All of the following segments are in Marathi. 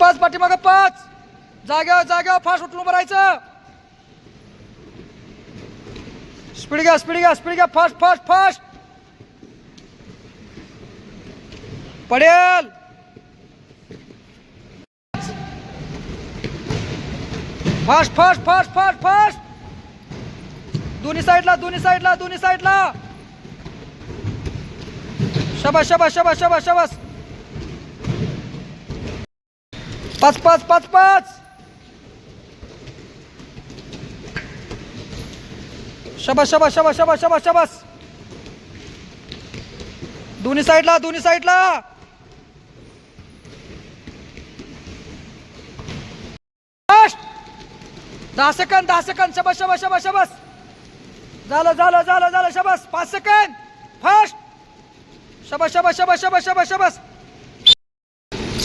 पाच पाठीमाग पाच. जाग्यावर जाग्यावर फास्ट उठून उभं राहायचं. स्पीड घ्या स्पीड घ्या स्पीड घ्या. फास्ट फास्ट फास्ट पडेल. Fast fast fast fast fast दोन्ही साईडला दोन्ही साईडला दोन्ही साईडला शबास शबास शबास शबास शबास. पाच पाच पाच पाच शबास शबास शबास शबास शबास शबास दोन्ही साईडला दोन्ही साईडला दहा सेकंद दहा सेकंद शबास शबास शबास शबास झालं झालं झालं झालं शबास पाच सेकंद फास्ट शबास शबास शबास शबास शबास शबास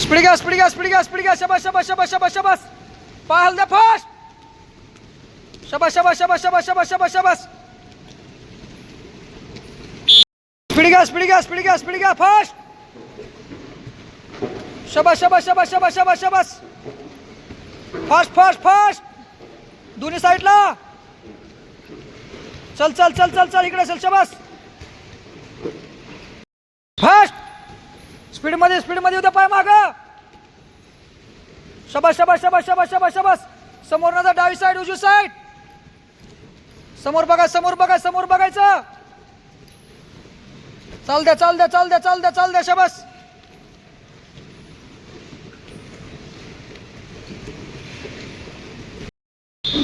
स्पीड घ्या स्पीड घ्या स्पीड घ्या स्पीड घ्या शबास शबास शबास शबास शबास पाहल द्या फास्ट शबास शबास शबास शबास शबास शबास शबास स्पीड घ्या स्पीड घ्या स्पीड घ्या स्पीड घ्या फास्ट शबास शबास शबास शबास शबास शबास फास्ट फास्ट फास्ट दोन्ही साईडला चल चल चल चल चल इकडे चल शबास फास्ट स्पीडमध्ये स्पीडमध्ये उद्या पाय माग शबास शबास शबास शबास शबास शबास. समोर नजर डावी साईड उजवी साईड समोर बघा समोर बघा समोर बघायचं. चाल द्या चाल द्या चाल द्या चाल द्या चाल द्या शबास.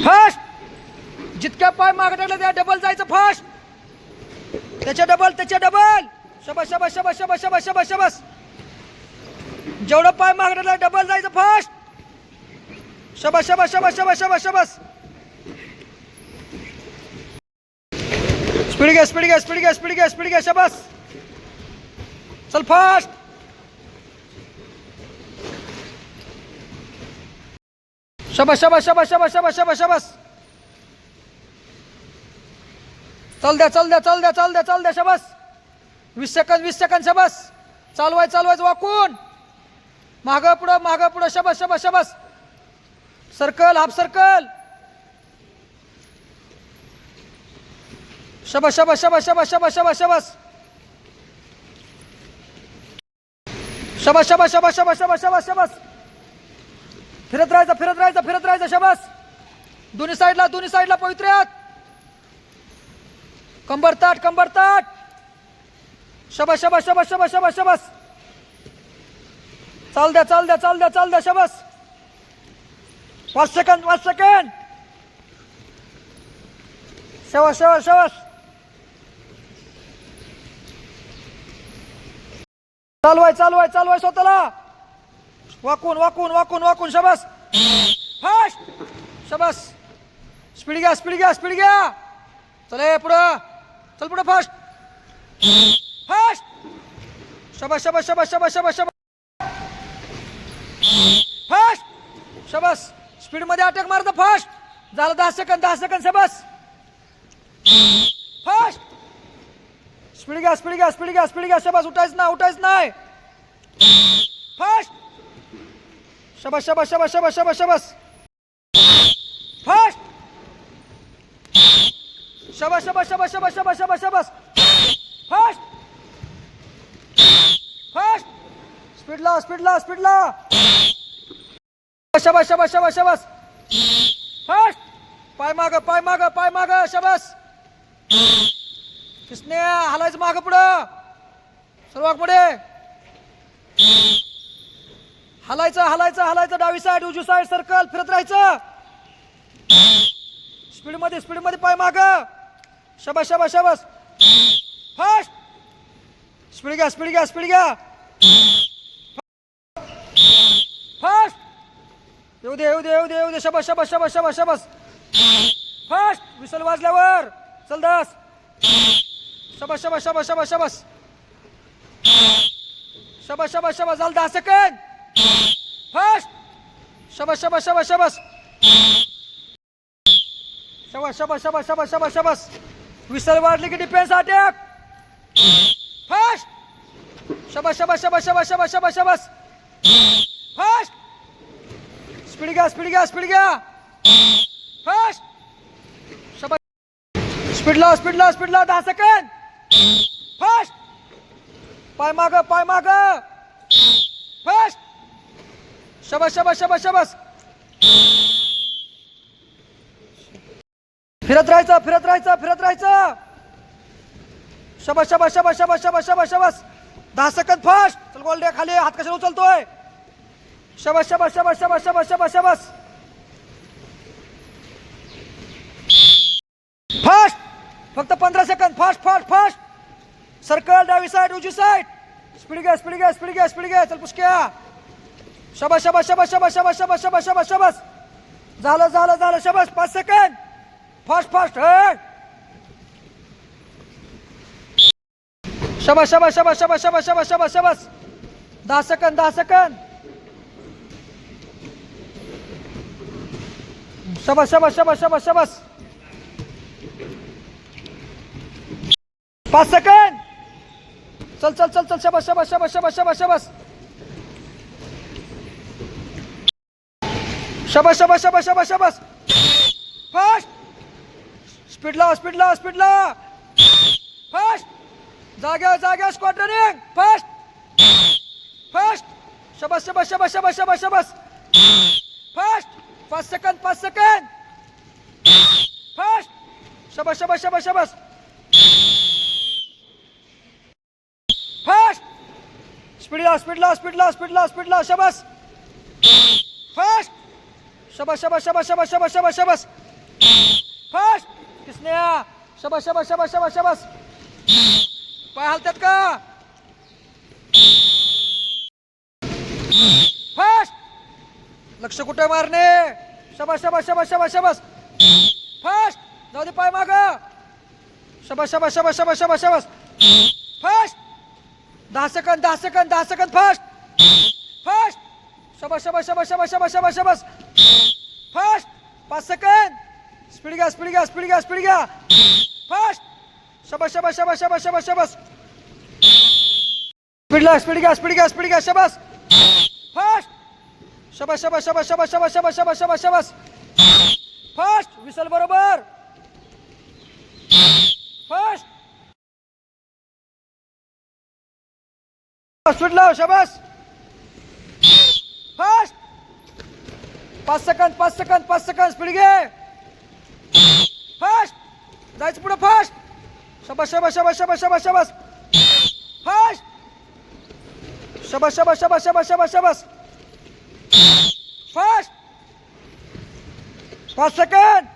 फास्ट जितक्या पाय मागे टाकले त्या डबल जायचं फास्ट त्याच्या डबल त्याच्या डबल शबास शबास शबास शबास शबास शबास. शबास जेवढं पाय मागे डबल जायचं फास्ट शबास शबास शबास शबास शबास शबास स्पीड घ्या स्पीड घ्या स्पीड घ्या स्पीड घ्या स्पीड घ्या शबास चल फास्ट शबास शबास शबास शबास शबास शबास शबास चल द्या चल द्या चल द्या चल द्या चल द्या शबास वीस सेकंद वीस सेकंद शबास चालवाय चालवायचं वाकून मागं पुढं मागं पुढं शबास शबास शबास सर्कल हाफ सर्कल शबस शबस शबस शबस शबस शबस शबस शबस शबस शबस शबस शबस शबस शबस फिरत राहायचं फिरत राहायचं फिरत राहायचं शबस दोन्ही साईडला दोन्ही साईडला पवित्र्यात कंबर ताट कंबर ताट शबस शबस शबस शबस शबस शबस चाल द्या चाल द्या चाल द्या चाल द्या शबस पाच सेकंद पाच सेकंद चालू आहे चालू चालवाय चालवाय चालवाय स्वतःला. वाकून वाकून वाकून वाकून शबस. फास्ट शबस. स्पीड घ्या स्पीड घ्या स्पीड घ्या. चले पुढं. चल पुढं फास्ट फास्ट शबास शबस शबस शबस शबस शबस. फास्ट शबस. स्पीडमध्ये अटॅक मारतो फास्ट झालं दहा सेकंद दहा सेकंद बस फास्ट स्पीड घ्या स्पीड घ्या स्पीड घ्या स्पीड घ्या शबास उठायचं नाही उठायचं नाही फास्ट शबास शबास शबास शबास शबास शबास फास्ट शबास शबास शबास शबास शबास शबास शबास फास्ट फास्ट स्पीडला स्पीडला स्पीडला शबास शबास शबास शबास. फास्ट पाय माग पाय माग पाय माग शबास. किसने हलायचं माग पुढं? सर्वात पुढे. हलायचं हलायचं हलायचं. डावी साईड उजवी साईड सर्कल फिरत राहायचं. स्पीडमध्ये स्पीडमध्ये पाय माग. शबास शबास शबास. फास्ट स्पीड घ्या स्पीड घ्या स्पीड घ्या. फास्ट येऊ दे येऊ दे येऊ दे येऊ दे शबस शबस शबस शबस शबस फास्ट विसल वाजल्यावर चल दास शबस शबस शबस शबस शबस शबस शबस शबस झालं दहा सेकंद फास्ट शबस शबस शबस शबस शबस शबस शबस शबस शबस शबस विसल वाढली की डिफेन्स अटॅक फास्ट शबस शबस शबस शबस शबस शबस शबस फास्ट स्पीड घ्या स्पीड घ्या स्पीड घ्या. फास्ट शबाश स्पीड लाव स्पीड लाव स्पीड लाव दहा सेकंद फास्ट पाय माग पाय माग. फास्ट शबाश शबाश शबाश शबाश फिरत राहायचं फिरत राहायचं फिरत राहायचं. शबाश शबाश शबाश शबाश शबाश शबाश शबाश दहा सेकंद फास्ट चल गोल्डे खाली हात कशाला उचलतोय? शबाश शबाश शबाश शबाश शबाश शबाश शबाश फास्ट फक्त पंधरा second fast fast fast circle डावी साईड उजवी साईड स्पीड घ्या स्पीड घ्या स्पीड घ्या स्पीड घ्या चल पुष्क्या शबाश शबाश शबाश शबाश शबाश शबाश शबाश शबाश शबाश झालं झालं झालं शबाश पाच सेकंद फास्ट फास्ट हट शबाश शबाश शबाश शबाश शबाश शबाश शबाश दहा सेकंद दहा सेकंद शबाश शबाश शबाश शबाश शबाश पाच सेकंद चल चल चल चल शबाश शबाश शबाश शबाश शबाश शबाश शबाश शबाश शबाश शबाश शबाश फास्ट स्पीड लाव स्पीड लाव स्पीड लाव फास्ट जाग्या जाग्या स्क्वॉट रनिंग फास्ट फास्ट शबाश शबाश शबाश शबाश शबाश शबाश फास्ट पाच सेकंद पाच सेकंद फास्ट शबस शबस शबस शबस फास्ट स्पीडला स्पीडला स्पीडला स्पीडला स्पीडला शबस फास्ट शबस शबस शबस शबस शबस शबस शबस फास्ट किसने शबस शबस शबस शबस शबस पाय हलतात का लक्ष कुठे मारणे शबा शबा शबा शबा शबस फास्ट जाऊ दे पाय माग शबा शबा शबा शबा शबा शबस फास्ट दहा सेकंद दहा सेकंद दहा सेकंद फास्ट फास्ट शबा शबा शबा शबा शबा शबा शबस फास्ट पाच सेकंद स्पीड घ्या स्पीड घ्या स्पीड घ्या स्पीड घ्या फास्ट शबा शबा शबा शबा शबा शबस स्पीड घ्या स्पीड घ्या स्पीड घ्या स्पीड घ्या शबस शबास शबास शबास शबास शबास शबास शबास शबास शबास फास्ट विसल बरोबर फास्ट स्पीड शबास फास्ट पाच सेकंद पाच सेकंद पाच सेकंद स्पीड घे फास्ट जायचं पुढे फास्ट शबास शबास शबास शबास शबास शबास फास्ट शबास शबास शबास शबास शबास शबास फास्ट पाच सेकंड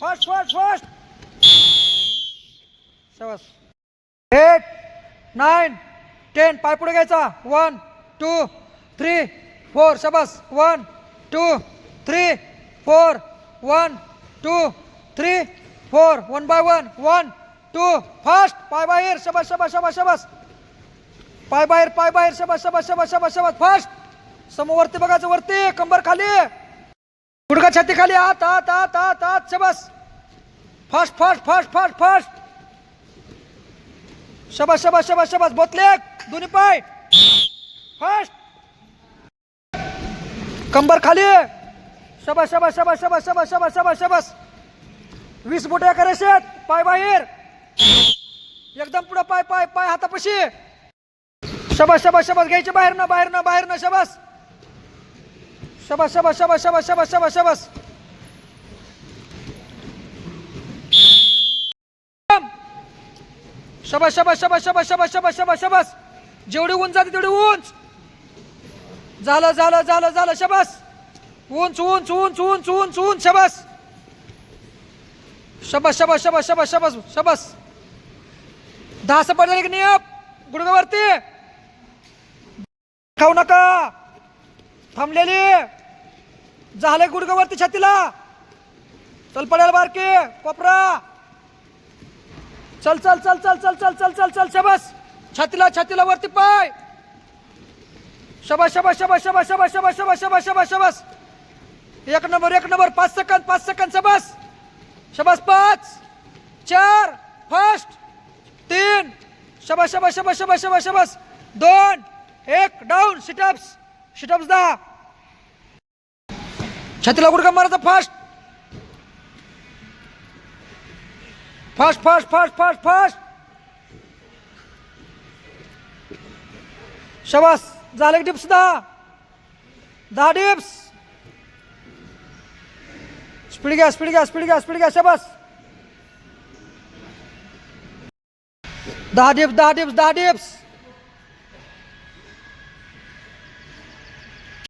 फास्ट फास्ट फास्ट सवस एट नाईन टेन पाय पुढे घ्यायचा. वन टू थ्री फोर सबस one two three four one two three four one by one one two fast पाय बाहेर सबस सबस सबस सबस पाय बाहेर पाय बाहेर सबस सबस सबस सबस शबास फास्ट समोरती बघायचं वरती कंबर खाली गुडघा छाती खाली आत आत आत आत आत शबस fast fast fast fast fast शबास शबास शबास शबास बोतले दोन्ही पाय फास्ट कंबर खाली शबास शबास शबास शबास शबास शबास शबास शबास वीस बोट्या करायच्यात पाय बाहेर एकदम पुढं पाय पाय पाय हातापाशी शबास शबास शबास घ्यायचे बाहेर ना बाहेर ना बाहेर ना शबास शबास शबास शबास शबास शबास शबास शबास शबास शबास शबास शबास शबास शबास शबास शबास जेवढी उंच जाते तेवढी उंच झालं झालं झालं झालं शबास उंच उंच उंच उंच उंच उंच शबास शबास शबास शबास शबास शबास शबास दहा पडले की नियप गुडगावरती खाऊ नका थांबलेली झाले गुडघावरती छातीला चल पडेल बारके कोपरा चल चल चल चल चल चल चल चल चल शबस छातीला छातीला वरती पाय शबास शबास शबास शबास शबास शबास शबास शबास शबास शबस एक नंबर एक नंबर पाच सेकंद पाच सेकंद शबस शबस पाच चार फर्स्ट तीन शबास शबास शबास शबास शबास शबस दोन एक डाऊन सिटअप्स सिटअप्स दहा छातीला गुडका मारायचा. Fast. Fast fast fast fast fast. शबास. झाले डिप्स दहा दहा डिप्स स्पीड घ्या स्पीड घ्या स्पीड घ्या स्पीड घ्या शबास. दहा डिप्स दहा डिप्स दहा डिप्स